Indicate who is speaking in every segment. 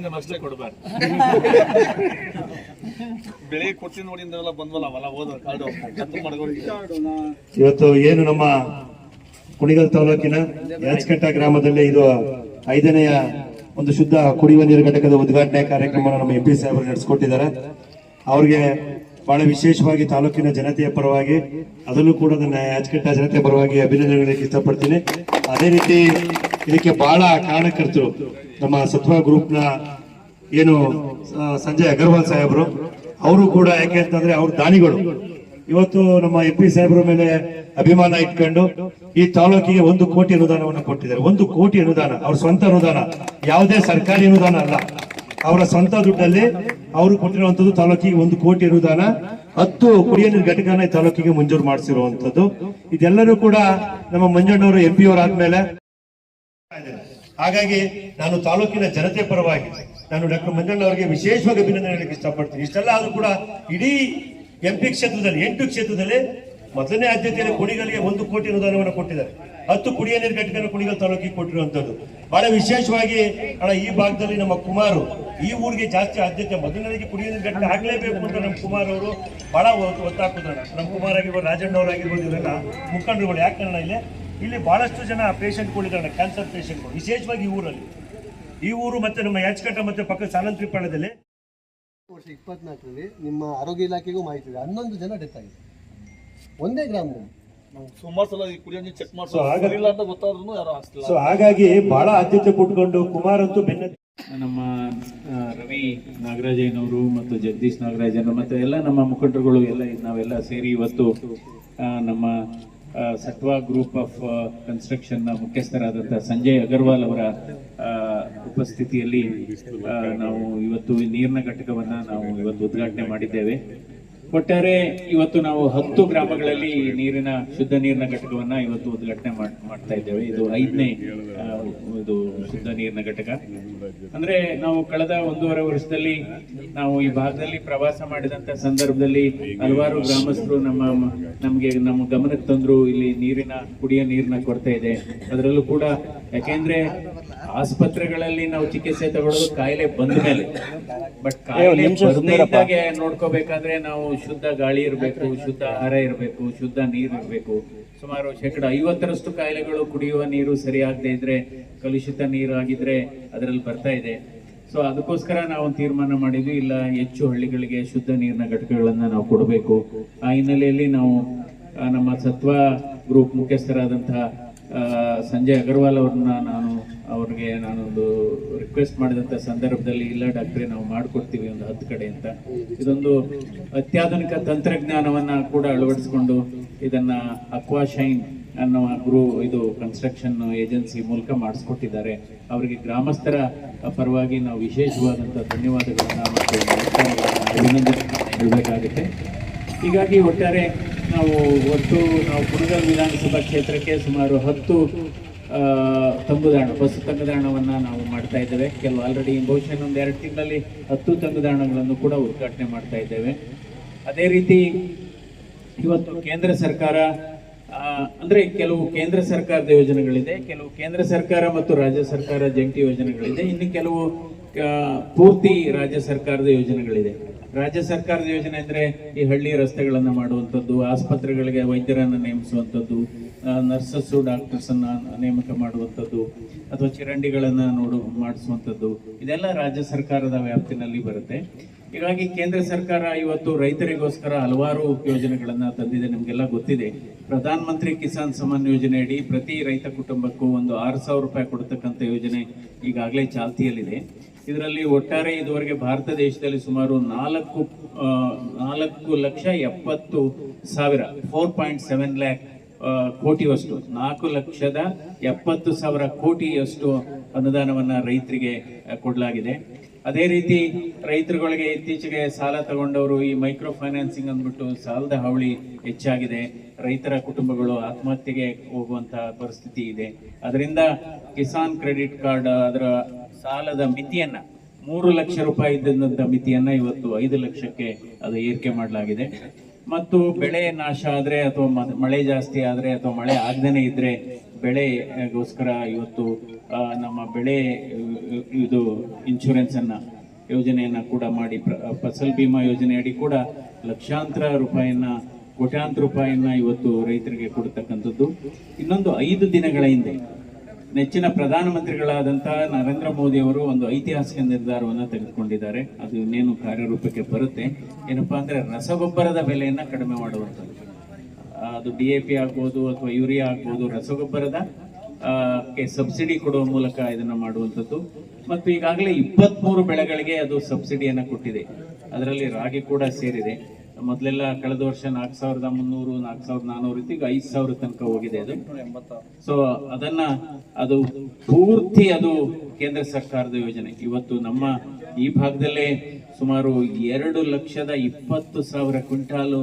Speaker 1: ಅಂದ್ರೆ ಅಷ್ಟೇ ಕೊಡಬಾರ್ದು. ಬೆಳಿಗ್ಗೆ ಕೊಡ್ತೀನಿ ನೋಡಿ ಇಂದೆಲ್ಲ ಬಂದ್ವಲ್ಲ ಅವಲ್ಲ ಹೋದ ಕಾರ್ಡು ಕತ್ತು ಮಾಡ್ಕೊಂಡು
Speaker 2: ಇವತ್ತು ಏನು ನಮ್ಮ ಕುಣಿಗಲ್ ತಾಲೂಕಿನ ಯಾಜಕಟ್ಟ ಗ್ರಾಮದಲ್ಲಿ ಇದು ಐದನೆಯ ಒಂದು ಶುದ್ಧ ಕುಡಿಯುವ ನೀರು ಘಟಕದ ಉದ್ಘಾಟನೆ ಕಾರ್ಯಕ್ರಮವನ್ನು ನಮ್ಮ ಎಂ ಪಿ ಸಾಹೇಬರು ನಡೆಸಿಕೊಟ್ಟಿದ್ದಾರೆ. ಅವ್ರಿಗೆ ಬಹಳ ವಿಶೇಷವಾಗಿ ತಾಲೂಕಿನ ಜನತೆಯ ಪರವಾಗಿ ಅದರಲ್ಲೂ ಕೂಡ ನನ್ನ ಜನತೆ ಜನತೆಯ ಪರವಾಗಿ ಅಭಿನಂದನೆಗಳಿಗೆ ಇಷ್ಟಪಡ್ತೀನಿ. ಅದೇ ರೀತಿ ಇದಕ್ಕೆ ಬಹಳ ಕಾರಣಕರ್ತರು ನಮ್ಮ ಸತ್ವ ಗ್ರೂಪ್ನ ಏನು ಸಂಜಯ್ ಅಗರ್ವಾಲ್ ಸಾಹೇಬರು, ಅವರು ಕೂಡ ಯಾಕೆ ಅಂತಂದ್ರೆ ಅವ್ರ ದಾನಿಗಳು. ಇವತ್ತು ನಮ್ಮ ಎಂ ಪಿ ಸಾಹೇಬರ ಮೇಲೆ ಅಭಿಮಾನ ಇಟ್ಕೊಂಡು ಈ ತಾಲೂಕಿಗೆ ಒಂದು ಕೋಟಿ ಅನುದಾನವನ್ನು ಕೊಟ್ಟಿದ್ದಾರೆ. ಒಂದು ಕೋಟಿ ಅನುದಾನ, ಅವ್ರ ಸ್ವಂತ ಅನುದಾನ, ಯಾವುದೇ ಸರ್ಕಾರಿ ಅನುದಾನ ಅಲ್ಲ. ಅವರ ಸ್ವಂತ ದುಡ್ಡಲ್ಲಿ ಅವರು ಕೊಟ್ಟಿರುವಂತದ್ದು ತಾಲೂಕಿಗೆ ಒಂದು ಕೋಟಿ ಅನುದಾನ, ಹತ್ತು ಕುಡಿಯ ನೀರು ಘಟಕನ ತಾಲೂಕಿಗೆ ಮಂಜೂರು ಮಾಡಿಸಿರುವಂತದ್ದು ಇದೆಲ್ಲರೂ ಕೂಡ ನಮ್ಮ ಮಂಜಣ್ಣವರು ಎಂ ಪಿ ಅವರಾದ್ಮೇಲೆ. ಹಾಗಾಗಿ ನಾನು ತಾಲೂಕಿನ ಜನತೆ ಪರವಾಗಿ ನಾನು ಡಾಕ್ಟರ್ ಮಂಜಣ್ಣ ಅವರಿಗೆ ವಿಶೇಷವಾಗಿ ಅಭಿನಂದನೆ ಹೇಳಕ್ಕೆ ಇಷ್ಟಪಡ್ತೀನಿ. ಇಷ್ಟೆಲ್ಲ ಆದ್ರೂ ಕೂಡ ಇಡೀ ಎಂಪಿ ಕ್ಷೇತ್ರದಲ್ಲಿ, ಎಂಟು ಕ್ಷೇತ್ರದಲ್ಲಿ ಮೊದಲನೇ ಆದ್ಯತೆಯಲ್ಲಿ ಕುಡಿಗಳಿಗೆ ಒಂದು ಕೋಟಿ ಅನುದಾನವನ್ನು ಕೊಟ್ಟಿದ್ದಾರೆ. ಹತ್ತು ಕುಡಿಯ ನೀರು ಘಟಕನ ಕುಣಿಗಲ್ ತಾಲೂಕಿಗೆ ಕೊಟ್ಟಿರುವಂತದ್ದು. ಬಹಳ ವಿಶೇಷವಾಗಿ ಅಣ್ಣ, ಈ ಭಾಗದಲ್ಲಿ ನಮ್ಮ ಕುಮಾರು, ಈ ಊರಿಗೆ ಜಾಸ್ತಿ ಆದ್ಯತೆ, ಮೊದಲನೇದಾಗಿ ಕುಡಿಯ ನೀರು ಘಟಕ ಆಗಲೇಬೇಕು ಅಂತ ನಮ್ಮ ಕುಮಾರ್ ಅವರು ಬಹಳ ಒತ್ತಾಕೋದಣ್ಣ ನಮ್ಮ ಕುಮಾರ್ ಆಗಿರ್ಬೋದು, ರಾಜಣ್ಣ ಅವರಾಗಿರ್ಬೋದು ಇವರೆಲ್ಲ ಮುಖಂಡರುಗಳು. ಯಾಕೆ ಕಾರಣ ಇಲ್ಲಿ ಇಲ್ಲಿ ಬಹಳಷ್ಟು ಜನ ಪೇಷಂಟ್ಗಳಿದ್ದಾರೆ ಕ್ಯಾನ್ಸರ್ ಪೇಷಂಟ್ಗಳು ವಿಶೇಷವಾಗಿ ಊರಲ್ಲಿ. ಈ ಊರು ಮತ್ತೆ ನಮ್ಮ ಯಾಚಕಟ್ಟ ಮತ್ತೆ ಪಕ್ಕ ಸಾಲಂತ್ರಿಪಾಳ್ಯದಲ್ಲಿ
Speaker 3: ವರ್ಷ ಇಪ್ಪತ್ನಾಲ್ಕರಲ್ಲಿ ನಿಮ್ಮ ಆರೋಗ್ಯ ಇಲಾಖೆಗೂ ಮಾಹಿತಿ ಇದೆ. ಹನ್ನೊಂದು ಜನ ಡೆತ್ ಆಗಿದೆ. ಒಂದೇ ಗ್ರಾಮದಲ್ಲಿ.
Speaker 1: ಸುಮಾರು ಸಲ ಈ ಕುಡಿಯೋ ನೀರು ಚೆಕ್ ಮಾಡ್ಸೋ ಅಂತ ಗೊತ್ತಾದ್ರೂ ಯಾರು ಹಾಕ್ತಿಲ್ಲ
Speaker 2: ಸೊ ಹಾಗಾಗಿ ಬಹಳ ಆದ್ಯತೆ ಕೊಟ್ಕೊಂಡು ಕುಮಾರ್ ಅಂತೂ ಬೆನ್ನ
Speaker 4: ನಮ್ಮ ರವಿ ನಾಗರಾಜಯ್ಯನವರು ಮತ್ತು ಜಗದೀಶ್ ನಾಗರಾಜನ್ ಮತ್ತೆ ಎಲ್ಲ ನಮ್ಮ ಮುಖಂಡರುಗಳು ಎಲ್ಲ ನಾವೆಲ್ಲ ಸೇರಿ ಇವತ್ತು ಆ, ನಮ್ಮ ಸತ್ವಾ ಗ್ರೂಪ್ ಆಫ್ ಕನ್ಸ್ಟ್ರಕ್ಷನ್ ಮುಖ್ಯಸ್ಥರಾದಂಥ ಸಂಜಯ್ ಅಗರ್ವಾಲ್ ಅವರ ಆ, ಉಪಸ್ಥಿತಿಯಲ್ಲಿ ನಾವು ಇವತ್ತು ನೀರಿನ ಘಟಕವನ್ನ ನಾವು ಇವತ್ತು ಉದ್ಘಾಟನೆ ಮಾಡಿದ್ದೇವೆ. ಒಟ್ಟಾರೆ ಇವತ್ತು ನಾವು ಹತ್ತು ಗ್ರಾಮಗಳಲ್ಲಿ ನೀರಿನ, ಶುದ್ಧ ನೀರಿನ ಘಟಕವನ್ನ ಇವತ್ತು ಉದ್ಘಾಟನೆ ಮಾಡ್ತಾ ಇದ್ದೇವೆ. ಇದು ಐದನೇ ಇದು ಶುದ್ಧ ನೀರಿನ ಘಟಕ. ಅಂದ್ರೆ ನಾವು ಕಳೆದ ಒಂದೂವರೆ ವರ್ಷದಲ್ಲಿ ನಾವು ಈ ಭಾಗದಲ್ಲಿ ಪ್ರವಾಸ ಮಾಡಿದಂತ ಸಂದರ್ಭದಲ್ಲಿ ಹಲವಾರು ಗ್ರಾಮಸ್ಥರು ನಮ್ಮ, ನಮಗೆ, ನಮ್ಮ ಗಮನಕ್ಕೆ ತಂದ್ರು ಇಲ್ಲಿ ನೀರಿನ, ಕುಡಿಯ ನೀರಿನ ಕೊರತೆ ಇದೆ. ಅದರಲ್ಲೂ ಕೂಡ ಯಾಕೆಂದ್ರೆ ಆಸ್ಪತ್ರೆಗಳಲ್ಲಿ ನಾವು ಚಿಕಿತ್ಸೆ ತಗೊಳ್ಳೋದು ಕಾಯಿಲೆ ಬಂದ ಮೇಲೆ. ಬಟ್ ಕಾಯಿಲೆ ಬರ್ದೇ ನೋಡ್ಕೋಬೇಕಾದ್ರೆ ನಾವು ಶುದ್ಧ ಗಾಳಿ ಇರಬೇಕು ಶುದ್ಧ ಆಹಾರ ಇರಬೇಕು ಶುದ್ಧ ನೀರು ಇರಬೇಕು. ಸುಮಾರು ಶೇಕಡ ಐವತ್ತರಷ್ಟು ಕಾಯಿಲೆಗಳು ಕುಡಿಯುವ ನೀರು ಸರಿಯಾಗದೇ ಇದ್ರೆ ಕಲುಷಿತ ನೀರು ಆಗಿದ್ರೆ ಅದರಲ್ಲಿ ಬರ್ತಾ ಇದೆ. ಸೊ ಅದಕ್ಕೋಸ್ಕರ ನಾವು ತೀರ್ಮಾನ ಮಾಡಿದ್ವಿ. ಇಲ್ಲ ಹೆಚ್ಚು ಹಳ್ಳಿಗಳಿಗೆ ಶುದ್ಧ ನೀರಿನ ಘಟಕಗಳನ್ನ ನಾವು ಕೊಡಬೇಕು. ಆ ಹಿನ್ನೆಲೆಯಲ್ಲಿ ನಾವು ನಮ್ಮ ಸತ್ವ ಗ್ರೂಪ್ ಮುಖ್ಯಸ್ಥರಾದಂತಹ ಸಂಜಯ್ ಅಗರ್ವಾಲ್ ಅವ್ರನ್ನ ನಾನು ಅವ್ರಿಗೆ ನಾನೊಂದು ರಿಕ್ವೆಸ್ಟ್ ಮಾಡಿದಂಥ ಸಂದರ್ಭದಲ್ಲಿ, ಇಲ್ಲ ಡಾಕ್ಟ್ರೆ, ನಾವು ಮಾಡಿಕೊಡ್ತೀವಿ ಒಂದು ಹತ್ತು ಕಡೆ ಅಂತ. ಇದೊಂದು ಅತ್ಯಾಧುನಿಕ ತಂತ್ರಜ್ಞಾನವನ್ನು ಕೂಡ ಅಳವಡಿಸ್ಕೊಂಡು ಇದನ್ನು ಅಕ್ವಾಶೈನ್ ಅನ್ನೋ ಗ್ರೂ, ಇದು ಕನ್ಸ್ಟ್ರಕ್ಷನ್ ಏಜೆನ್ಸಿ ಮೂಲಕ ಮಾಡಿಸ್ಕೊಟ್ಟಿದ್ದಾರೆ. ಅವರಿಗೆ ಗ್ರಾಮಸ್ಥರ ಪರವಾಗಿ ನಾವು ವಿಶೇಷವಾದಂಥ ಧನ್ಯವಾದಗಳನ್ನು ಮತ್ತು ಅಭಿನಂದನೆ ಹೇಳಬೇಕಾಗುತ್ತೆ. ಹೀಗಾಗಿ ಒಟ್ಟಾರೆ ನಾವು ಒಟ್ಟು ನಾವು ಕುಣಗಲ್ ವಿಧಾನಸಭಾ ಕ್ಷೇತ್ರಕ್ಕೆ ಸುಮಾರು ಹತ್ತು ತಂಗುದಾಣ, ಬಸ್ ತಂಗುದಾಣವನ್ನು ನಾವು ಮಾಡ್ತಾ ಇದ್ದೇವೆ. ಕೆಲವು ಆಲ್ರೆಡಿ ಬಹುಶಃ ಒಂದು ಎರಡು ತಿಂಗಳಲ್ಲಿ ಹತ್ತು ತಂಗುದಾಣಗಳನ್ನು ಕೂಡ ಉದ್ಘಾಟನೆ ಮಾಡ್ತಾ ಇದ್ದೇವೆ. ಅದೇ ರೀತಿ ಇವತ್ತು ಕೇಂದ್ರ ಸರ್ಕಾರ ಅಂದರೆ ಅಂದ್ರೆ ಕೆಲವು ಕೇಂದ್ರ ಸರ್ಕಾರದ ಯೋಜನೆಗಳಿದೆ, ಕೆಲವು ಕೇಂದ್ರ ಸರ್ಕಾರ ಮತ್ತು ರಾಜ್ಯ ಸರ್ಕಾರ ಜಂಟಿ ಯೋಜನೆಗಳಿದೆ. ಇನ್ನು ಕೆಲವು ಪೂರ್ತಿ ರಾಜ್ಯ ಸರ್ಕಾರದ ಯೋಜನೆಗಳಿದೆ. ರಾಜ್ಯ ಸರ್ಕಾರದ ಯೋಜನೆ ಅಂದರೆ ಈ ಹಳ್ಳಿ ರಸ್ತೆಗಳನ್ನು ಮಾಡುವಂಥದ್ದು, ಆಸ್ಪತ್ರೆಗಳಿಗೆ ವೈದ್ಯರನ್ನು ನೇಮಿಸುವಂಥದ್ದು ನರ್ಸಸ್ಸು, ಡಾಕ್ಟರ್ಸನ್ನು ನೇಮಕ ಮಾಡುವಂಥದ್ದು, ಅಥವಾ ಚಿರಂಡಿಗಳನ್ನು ನೋಡು, ಮಾಡಿಸುವಂಥದ್ದು, ಇದೆಲ್ಲ ರಾಜ್ಯ ಸರ್ಕಾರದ ವ್ಯಾಪ್ತಿನಲ್ಲಿ ಬರುತ್ತೆ. ಹೀಗಾಗಿ ಕೇಂದ್ರ ಸರ್ಕಾರ ಇವತ್ತು ರೈತರಿಗೋಸ್ಕರ ಹಲವಾರು ಯೋಜನೆಗಳನ್ನು ತಂದಿದೆ, ನಿಮಗೆಲ್ಲ ಗೊತ್ತಿದೆ. ಪ್ರಧಾನ ಮಂತ್ರಿ ಕಿಸಾನ್ ಸಮ್ಮಾನ್ ಯೋಜನೆ ಅಡಿ ಪ್ರತಿ ರೈತ ಕುಟುಂಬಕ್ಕೂ ಒಂದು ಆರು ಸಾವಿರ ರೂಪಾಯಿ ಕೊಡ್ತಕ್ಕಂಥ ಯೋಜನೆ ಈಗಾಗಲೇ ಚಾಲ್ತಿಯಲ್ಲಿದೆ. ಇದರಲ್ಲಿ ಒಟ್ಟಾರೆ ಇದುವರೆಗೆ ಭಾರತ ದೇಶದಲ್ಲಿ ಸುಮಾರು ನಾಲ್ಕು ನಾಲ್ಕು ಲಕ್ಷ ಎಪ್ಪತ್ತು ಸಾವಿರ ಫೋರ್ ಪಾಯಿಂಟ್ ಸೆವೆನ್ ಲ್ಯಾಕ್ ಕೋಟಿಯಷ್ಟು, ನಾಲ್ಕು ಲಕ್ಷದ ಎಪ್ಪತ್ತು ಸಾವಿರ ಕೋಟಿಯಷ್ಟು ಅನುದಾನವನ್ನು ರೈತರಿಗೆ ಕೊಡಲಾಗಿದೆ. ಅದೇ ರೀತಿ ರೈತರುಗಳಿಗೆ ಇತ್ತೀಚೆಗೆ ಸಾಲ ತಗೊಂಡವರು ಈ ಮೈಕ್ರೋ ಫೈನಾನ್ಸಿಂಗ್ ಅಂದ್ಬಿಟ್ಟು ಸಾಲದ ಹಾವಳಿ ಹೆಚ್ಚಾಗಿದೆ. ರೈತರ ಕುಟುಂಬಗಳು ಆತ್ಮಹತ್ಯೆಗೆ ಹೋಗುವಂತಹ ಪರಿಸ್ಥಿತಿ ಇದೆ. ಅದರಿಂದ ಕಿಸಾನ್ ಕ್ರೆಡಿಟ್ ಕಾರ್ಡ್, ಅದರ ಸಾಲದ ಮಿತಿಯನ್ನ ಮೂರು ಲಕ್ಷ ರೂಪಾಯಿ ಇದ್ದಂತ ಮಿತಿಯನ್ನ ಇವತ್ತು ಐದು ಲಕ್ಷಕ್ಕೆ ಅದು ಏರಿಕೆ ಮಾಡಲಾಗಿದೆ. ಮತ್ತು ಬೆಳೆ ನಾಶ ಆದ್ರೆ ಅಥವಾ ಮಳೆ ಜಾಸ್ತಿ ಆದ್ರೆ ಅಥವಾ ಮಳೆ ಆಗ್ದೇನೆ ಇದ್ರೆ ಬೆಳೆಗೋಸ್ಕರ ಇವತ್ತು ನಮ್ಮ ಬೆಳೆ ಇದು ಇನ್ಶೂರೆನ್ಸ್ ಅನ್ನ ಯೋಜನೆಯನ್ನ ಕೂಡ ಮಾಡಿ ಫಸಲ್ ಬಿಮಾ ಯೋಜನೆ ಅಡಿ ಕೂಡ ಲಕ್ಷಾಂತರ ರೂಪಾಯಿಯನ್ನ ಕೋಟ್ಯಾಂತರ ರೂಪಾಯಿಯನ್ನ ಇವತ್ತು ರೈತರಿಗೆ ಕೊಡ್ತಕ್ಕಂಥದ್ದು. ಇನ್ನೊಂದು ಐದು ದಿನಗಳ ಹಿಂದೆ ನೆಚ್ಚಿನ ಪ್ರಧಾನಮಂತ್ರಿಗಳಾದಂಥ ನರೇಂದ್ರ ಮೋದಿ ಅವರು ಒಂದು ಐತಿಹಾಸಿಕ ನಿರ್ಧಾರವನ್ನು ತೆಗೆದುಕೊಂಡಿದ್ದಾರೆ. ಅದು ಇನ್ನೇನು ಕಾರ್ಯರೂಪಕ್ಕೆ ಬರುತ್ತೆ. ಏನಪ್ಪಾ ಅಂದರೆ ರಸಗೊಬ್ಬರದ ಬೆಲೆಯನ್ನು ಕಡಿಮೆ ಮಾಡುವಂಥದ್ದು. ಅದು ಡಿ ಎ ಪಿ ಆಗ್ಬೋದು ಅಥವಾ ಯೂರಿಯಾ ಆಗ್ಬೋದು ರಸಗೊಬ್ಬರದ ಸಬ್ಸಿಡಿ ಕೊಡುವ ಮೂಲಕ ಇದನ್ನ ಮಾಡುವಂಥದ್ದು. ಮತ್ತು ಈಗಾಗಲೇ ಇಪ್ಪತ್ಮೂರು ಬೆಳೆಗಳಿಗೆ ಅದು ಸಬ್ಸಿಡಿಯನ್ನು ಕೊಟ್ಟಿದೆ. ಅದರಲ್ಲಿ ರಾಗಿ ಕೂಡ ಸೇರಿದೆ. ಮೊದಲೆಲ್ಲ ಕಳೆದ ವರ್ಷ ನಾಲ್ಕು ಸಾವಿರದ ಮುನ್ನೂರು, ನಾಲ್ಕು ಸಾವಿರದ ನಾನ್ನೂರು ಇತ್ತು ಈಗ ಐದು ಸಾವಿರ ತನಕ ಹೋಗಿದೆ ಅದು. ಸೊ ಅದನ್ನ ಅದು ಪೂರ್ತಿ ಅದು ಕೇಂದ್ರ ಸರ್ಕಾರದ ಯೋಜನೆ. ಇವತ್ತು ನಮ್ಮ ಈ ಭಾಗದಲ್ಲೇ ಸುಮಾರು ಎರಡು ಲಕ್ಷದ ಇಪ್ಪತ್ತು ಸಾವಿರ ಕ್ವಿಂಟಾಲು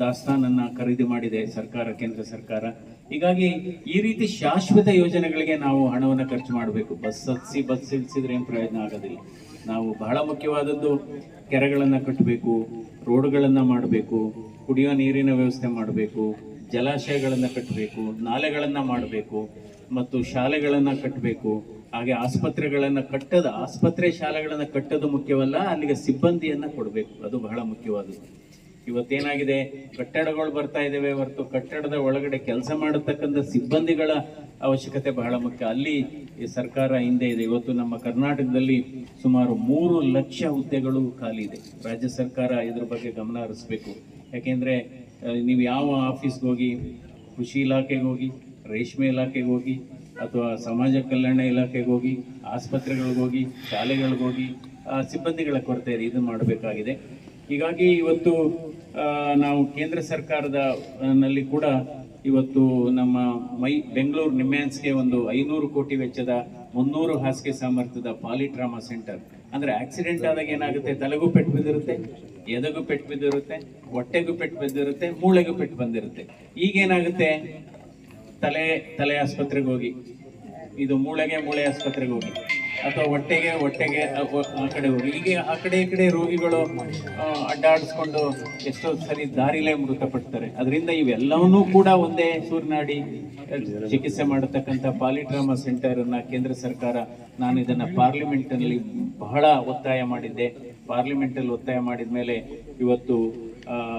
Speaker 4: ದಾಸ್ತಾನನ್ನ ಖರೀದಿ ಮಾಡಿದೆ ಸರ್ಕಾರ, ಕೇಂದ್ರ ಸರ್ಕಾರ. ಹೀಗಾಗಿ ಈ ರೀತಿ ಶಾಶ್ವತ ಯೋಜನೆಗಳಿಗೆ ನಾವು ಹಣವನ್ನು ಖರ್ಚು ಮಾಡಬೇಕು. ಬಸ್ ಹತ್ಸಿ ಬಸ್ ಇಳಿಸಿದ್ರೆ ಏನು ಪ್ರಯೋಜನ ಆಗೋದಿಲ್ಲ. ನಾವು ಬಹಳ ಮುಖ್ಯವಾದದ್ದು ಕೆರೆಗಳನ್ನು ಕಟ್ಟಬೇಕು ರೋಡ್ಗಳನ್ನು ಮಾಡಬೇಕು, ಕುಡಿಯೋ ನೀರಿನ ವ್ಯವಸ್ಥೆ ಮಾಡಬೇಕು, ಜಲಾಶಯಗಳನ್ನು ಕಟ್ಟಬೇಕು ನಾಲೆಗಳನ್ನು ಮಾಡಬೇಕು ಮತ್ತು ಶಾಲೆಗಳನ್ನು ಕಟ್ಟಬೇಕು ಹಾಗೆ ಆಸ್ಪತ್ರೆಗಳನ್ನು ಕಟ್ಟದ, ಆಸ್ಪತ್ರೆ ಶಾಲೆಗಳನ್ನು ಕಟ್ಟೋದು ಮುಖ್ಯವಲ್ಲ, ಅಲ್ಲಿಗೆ ಸಿಬ್ಬಂದಿಯನ್ನು ಕೊಡಬೇಕು. ಅದು ಬಹಳ ಮುಖ್ಯವಾದದ್ದು. ಇವತ್ತೇನಾಗಿದೆ? ಕಟ್ಟಡಗಳು ಬರ್ತಾ ಇದ್ದಾವೆ ಹೊರತು ಕಟ್ಟಡದ ಒಳಗಡೆ ಕೆಲಸ ಮಾಡತಕ್ಕಂಥ ಸಿಬ್ಬಂದಿಗಳ ಅವಶ್ಯಕತೆ ಬಹಳ ಮುಖ್ಯ. ಅಲ್ಲಿ ಈ ಸರ್ಕಾರ ಹಿಂದೆ ಇದೆ. ಇವತ್ತು ನಮ್ಮ ಕರ್ನಾಟಕದಲ್ಲಿ ಸುಮಾರು ಮೂರು ಲಕ್ಷ ಹುದ್ದೆಗಳು ಖಾಲಿ ಇದೆ. ರಾಜ್ಯ ಸರ್ಕಾರ ಇದ್ರ ಬಗ್ಗೆ ಗಮನ ಹರಿಸ್ಬೇಕು. ಯಾಕೆಂದರೆ ನೀವು ಯಾವ ಆಫೀಸ್ಗೆ ಹೋಗಿ, ಕೃಷಿ ಇಲಾಖೆಗೆ ಹೋಗಿ, ರೇಷ್ಮೆ ಇಲಾಖೆಗೆ ಹೋಗಿ, ಅಥವಾ ಸಮಾಜ ಕಲ್ಯಾಣ ಇಲಾಖೆಗೆ ಹೋಗಿ, ಆಸ್ಪತ್ರೆಗಳಿಗೆ ಹೋಗಿ, ಶಾಲೆಗಳಿಗೆ ಹೋಗಿ ಸಿಬ್ಬಂದಿಗಳ ಕೊರತೆ ಇದೆ. ಇದು ಮಾಡಬೇಕಾಗಿದೆ. ಹೀಗಾಗಿ ಇವತ್ತು ನಾವು ಕೇಂದ್ರ ಸರ್ಕಾರದ ನಲ್ಲಿ ಕೂಡ ಇವತ್ತು ನಮ್ಮ ಮೈ, ಬೆಂಗಳೂರು ನಿಮ್ಯಾನ್ಸ್ಗೆ ಒಂದು ಐನೂರು ಕೋಟಿ ವೆಚ್ಚದ ಮುನ್ನೂರು ಹಾಸಿಗೆ ಸಾಮರ್ಥ್ಯದ ಪಾಲಿಟ್ರಾಮಾ ಸೆಂಟರ್. ಅಂದ್ರೆ ಆಕ್ಸಿಡೆಂಟ್ ಆದಾಗ ಏನಾಗುತ್ತೆ? ತಲೆಗೂ ಪೆಟ್ಟು ಬಿದ್ದಿರುತ್ತೆ, ಎದೆಗೂ ಪೆಟ್ಟು ಬಿದ್ದಿರುತ್ತೆ, ಹೊಟ್ಟೆಗೂ ಪೆಟ್ಟು ಬಿದ್ದಿರುತ್ತೆ, ಮೂಳೆಗೂ ಪೆಟ್ಟು ಬಂದಿರುತ್ತೆ. ಈಗೇನಾಗುತ್ತೆ? ತಲೆ ತಲೆ ಆಸ್ಪತ್ರೆಗೆ ಹೋಗಿ. ಇದು ಮೂಳೆಗೆ ಮೂಳೆ ಆಸ್ಪತ್ರೆಗೆ ಹೋಗಿ. ಅಥವಾ ಹೊಟ್ಟೆಗೆ ಹೊಟ್ಟೆಗೆ ಆ ಕಡೆ ಹೋಗಿ. ಹೀಗೆ ಆ ಕಡೆ ಈ ಕಡೆ ರೋಗಿಗಳು ಅಡ್ಡಾಡಿಸ್ಕೊಂಡು ಎಷ್ಟೋ ಸರಿ ದಾರಿಲೇ ಮೃತಪಡ್ತಾರೆ. ಅದರಿಂದ ಇವೆಲ್ಲವನ್ನೂ ಕೂಡ ಒಂದೇ ಸೂರ್ನಾಡಿ ಚಿಕಿತ್ಸೆ ಮಾಡತಕ್ಕಂಥ ಪಾಲಿಟ್ರಾಮಾ ಸೆಂಟರ್ ಅನ್ನ ಕೇಂದ್ರ ಸರ್ಕಾರ, ನಾನು ಇದನ್ನ ಪಾರ್ಲಿಮೆಂಟ್ನಲ್ಲಿ ಬಹಳ ಒತ್ತಾಯ ಮಾಡಿದ್ದೆ. ಪಾರ್ಲಿಮೆಂಟ್ ಅಲ್ಲಿ ಒತ್ತಾಯ ಮಾಡಿದ ಮೇಲೆ ಇವತ್ತು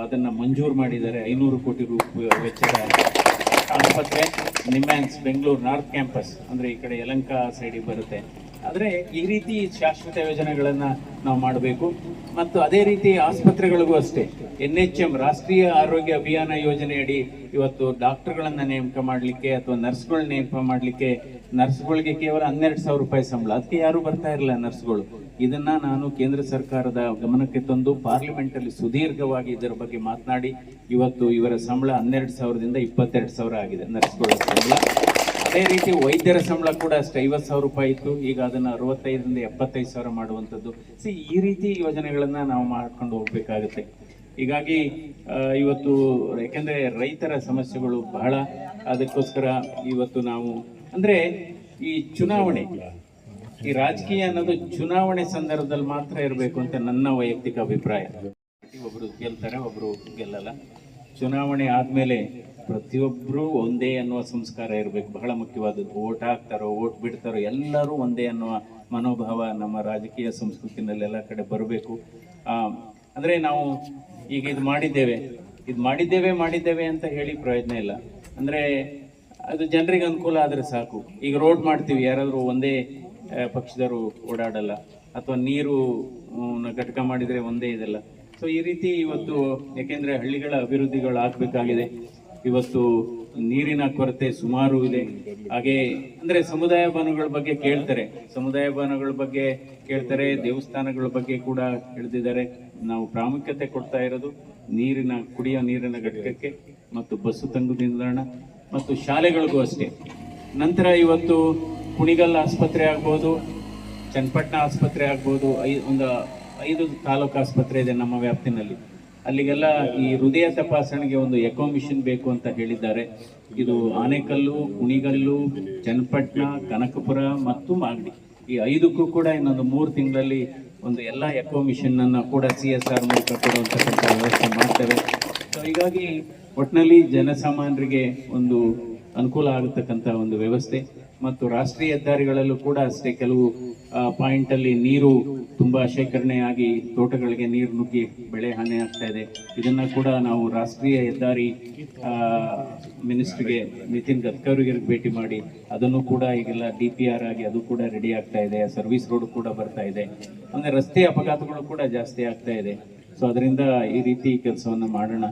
Speaker 4: ಅದನ್ನು ಅದನ್ನ ಮಂಜೂರು ಮಾಡಿದ್ದಾರೆ. ಐನೂರು ಕೋಟಿ ರೂಪಾಯಿ ವೆಚ್ಚದ ಆಸ್ಪತ್ರೆ, ನಿಮ್ಯಾನ್ಸ್ ಬೆಂಗಳೂರು ನಾರ್ತ್ ಕ್ಯಾಂಪಸ್, ಅಂದ್ರೆ ಈ ಕಡೆ ಯಲಂಕ ಸೈಡಿಗೆ ಬರುತ್ತೆ. ಆದ್ರೆ ಈ ರೀತಿ ಶಾಶ್ವತ ಯೋಜನೆಗಳನ್ನು ನಾವು ಮಾಡಬೇಕು. ಮತ್ತು ಅದೇ ರೀತಿ ಆಸ್ಪತ್ರೆಗಳಿಗೂ ಅಷ್ಟೇ. ಎನ್ ಎಚ್ ಎಂ ರಾಷ್ಟ್ರೀಯ ಆರೋಗ್ಯ ಅಭಿಯಾನ ಯೋಜನೆಯಡಿ ಇವತ್ತು ಡಾಕ್ಟರ್ಗಳನ್ನು ನೇಮಕ ಮಾಡಲಿಕ್ಕೆ ಅಥವಾ ನರ್ಸ್ಗಳನ್ನ ನೇಮಕ ಮಾಡಲಿಕ್ಕೆ ನರ್ಸ್ಗಳಿಗೆ ಕೇವಲ ಹನ್ನೆರಡು ಸಾವಿರ ರೂಪಾಯಿ ಸಂಬಳ. ಅದಕ್ಕೆ ಯಾರು ಬರ್ತಾ ಇರಲಿಲ್ಲ ನರ್ಸ್ಗಳು. ಇದನ್ನ ನಾನು ಕೇಂದ್ರ ಸರ್ಕಾರದ ಗಮನಕ್ಕೆ ತಂದು ಪಾರ್ಲಿಮೆಂಟಲ್ಲಿ ಸುದೀರ್ಘವಾಗಿ ಇದರ ಬಗ್ಗೆ ಮಾತನಾಡಿ ಇವತ್ತು ಇವರ ಸಂಬಳ ಹನ್ನೆರಡು ಸಾವಿರದಿಂದ ಇಪ್ಪತ್ತೆರಡು ಸಾವಿರ ಆಗಿದೆ ನರ್ಸ್ಗಳ ಸಂಬಳ. ಅದೇ ರೀತಿ ವೈದ್ಯರ ಸಂಬಳ ಕೂಡ ಅಷ್ಟೇ. ಐವತ್ತು ಸಾವಿರ ರೂಪಾಯಿ ಇತ್ತು. ಈಗ ಅದನ್ನ ಅರವತ್ತೈದರಿಂದ ಎಪ್ಪತ್ತೈದು ಸಾವಿರ ಮಾಡುವಂಥದ್ದು. ಸಿ ಈ ರೀತಿ ಯೋಜನೆಗಳನ್ನು ನಾವು ಮಾಡ್ಕೊಂಡು ಹೋಗಬೇಕಾಗುತ್ತೆ. ಹೀಗಾಗಿ ಇವತ್ತು ಯಾಕೆಂದ್ರೆ ರೈತರ ಸಮಸ್ಯೆಗಳು ಬಹಳ. ಅದಕ್ಕೋಸ್ಕರ ಇವತ್ತು ನಾವು, ಅಂದ್ರೆ ಈ ಚುನಾವಣೆ, ಈ ರಾಜಕೀಯ ಅನ್ನೋದು ಚುನಾವಣೆ ಸಂದರ್ಭದಲ್ಲಿ ಮಾತ್ರ ಇರಬೇಕು ಅಂತ ನನ್ನ ವೈಯಕ್ತಿಕ ಅಭಿಪ್ರಾಯ. ಒಬ್ಬರು ಗೆಲ್ತಾರೆ ಒಬ್ಬರು ಗೆಲ್ಲಲ್ಲ. ಚುನಾವಣೆ ಆದಮೇಲೆ ಪ್ರತಿಯೊಬ್ಬರೂ ಒಂದೇ ಅನ್ನುವ ಸಂಸ್ಕಾರ ಇರಬೇಕು. ಬಹಳ ಮುಖ್ಯವಾದದ್ದು. ಓಟ್ ಹಾಕ್ತಾರೋ, ಓಟ್ ಬಿಡ್ತಾರೋ, ಎಲ್ಲರೂ ಒಂದೇ ಅನ್ನುವ ಮನೋಭಾವ ನಮ್ಮ ರಾಜಕೀಯ ಸಂಸ್ಕೃತಿನಲ್ಲಿ ಎಲ್ಲ ಕಡೆ ಬರಬೇಕು. ಅಂದ್ರೆ ನಾವು ಈಗ ಇದು ಮಾಡಿದ್ದೇವೆ. ಇದು ಮಾಡಿದ್ದೇವೆ ಮಾಡಿದ್ದೇವೆ ಅಂತ ಹೇಳಿ ಪ್ರಯೋಜನ ಇಲ್ಲ. ಅಂದ್ರೆ ಅದು ಜನರಿಗೆ ಅನುಕೂಲ ಆದ್ರೆ ಸಾಕು. ಈಗ ರೋಡ್ ಮಾಡ್ತೀವಿ. ಯಾರಾದರೂ ಒಂದೇ ಪಕ್ಷದವರು ಓಡಾಡಲ್ಲ. ಅಥವಾ ನೀರು ಘಟಕ ಮಾಡಿದ್ರೆ ಒಂದೇ ಇದಲ್ಲ. ಸೊ ಈ ರೀತಿ ಇವತ್ತು ಯಾಕೆಂದ್ರೆ ಹಳ್ಳಿಗಳ ಅಭಿವೃದ್ಧಿಗಳು ಆಗ್ಬೇಕಾಗಿದೆ. ಇವತ್ತು ನೀರಿನ ಕೊರತೆ ಸುಮಾರು ಇದೆ. ಹಾಗೆ ಅಂದ್ರೆ ಸಮುದಾಯ ಭವನಗಳ ಬಗ್ಗೆ ಕೇಳ್ತಾರೆ. ಸಮುದಾಯ ಭವನಗಳ ಬಗ್ಗೆ ಕೇಳ್ತಾರೆ. ದೇವಸ್ಥಾನಗಳ ಬಗ್ಗೆ ಕೂಡ ತಿಳಿದಿದ್ದಾರೆ. ನಾವು ಪ್ರಾಮುಖ್ಯತೆ ಕೊಡ್ತಾ ಇರೋದು ನೀರಿನ, ಕುಡಿಯೋ ನೀರಿನ ಘಟಕಕ್ಕೆ ಮತ್ತು ಬಸ್ಸು ತಂಗು ನಿಲ್ದಾಣ ಮತ್ತು ಶಾಲೆಗಳಿಗೂ ಅಷ್ಟೇ. ನಂತರ ಇವತ್ತು ಕುಣಿಗಲ್ ಆಸ್ಪತ್ರೆ ಆಗ್ಬೋದು, ಚನ್ನಪಟ್ಟಣ ಆಸ್ಪತ್ರೆ ಆಗ್ಬೋದು, ಐ ಒಂದು ಐದು ತಾಲೂಕು ಆಸ್ಪತ್ರೆ ಇದೆ ನಮ್ಮ ವ್ಯಾಪ್ತಿನಲ್ಲಿ. ಅಲ್ಲಿಗೆಲ್ಲ ಈ ಹೃದಯ ತಪಾಸಣೆಗೆ ಒಂದು ಎಕೋ ಮಿಷನ್ ಬೇಕು ಅಂತ ಹೇಳಿದ್ದಾರೆ. ಇದು ಆನೆಕಲ್ಲು, ಕುಣಿಗಲ್ಲು, ಚನ್ನಪಟ್ಟಣ, ಕನಕಪುರ ಮತ್ತು ಮಾಗಡಿ. ಈ ಐದಕ್ಕೂ ಕೂಡ ಇನ್ನೊಂದು ಮೂರು ತಿಂಗಳಲ್ಲಿ ಒಂದು ಎಲ್ಲ ಎಕೋ ಮಿಷನ್ ಅನ್ನ ಕೂಡ ಸಿ ಎಸ್ ಆರ್ ಮೂಲಕ ಕೊಡುವಂತಕ್ಕಂಥ ವ್ಯವಸ್ಥೆ ಮಾಡ್ತೇವೆ. ಸೊ ಹೀಗಾಗಿ ಒಟ್ಟಿನಲ್ಲಿ ಜನಸಾಮಾನ್ಯರಿಗೆ ಒಂದು ಅನುಕೂಲ ಆಗತಕ್ಕಂಥ ಒಂದು ವ್ಯವಸ್ಥೆ. ಮತ್ತು ರಾಷ್ಟ್ರೀಯ ಹೆದ್ದಾರಿಗಳಲ್ಲೂ ಕೂಡ ಅಷ್ಟೇ ಕೆಲವು ಪಾಯಿಂಟ್ ಅಲ್ಲಿ ನೀರು ತುಂಬಾ ಶೇಖರಣೆ ತೋಟಗಳಿಗೆ ನೀರು ನುಗ್ಗಿ ಬೆಳೆ ಹಾನಿ ಆಗ್ತಾ ಇದೆ. ಇದನ್ನ ಕೂಡ ನಾವು ರಾಷ್ಟ್ರೀಯ ಹೆದ್ದಾರಿ ಮಿನಿಸ್ಟ್ರಿಗೆ ನಿತಿನ್ ಗಡ್ಕರಿಗೆ ಭೇಟಿ ಮಾಡಿ, ಅದನ್ನು ಕೂಡ ಈಗೆಲ್ಲ ಡಿ ಪಿ ಆರ್ ಆಗಿ ಅದು ಕೂಡ ರೆಡಿ ಆಗ್ತಾ ಇದೆ. ಸರ್ವಿಸ್ ರೋಡ್ ಕೂಡ ಬರ್ತಾ ಇದೆ. ಅಂದ್ರೆ ರಸ್ತೆ ಅಪಘಾತಗಳು ಕೂಡ ಜಾಸ್ತಿ ಆಗ್ತಾ ಇದೆ. ಸೊ ಅದರಿಂದ ಈ ರೀತಿ ಕೆಲಸವನ್ನು ಮಾಡೋಣ.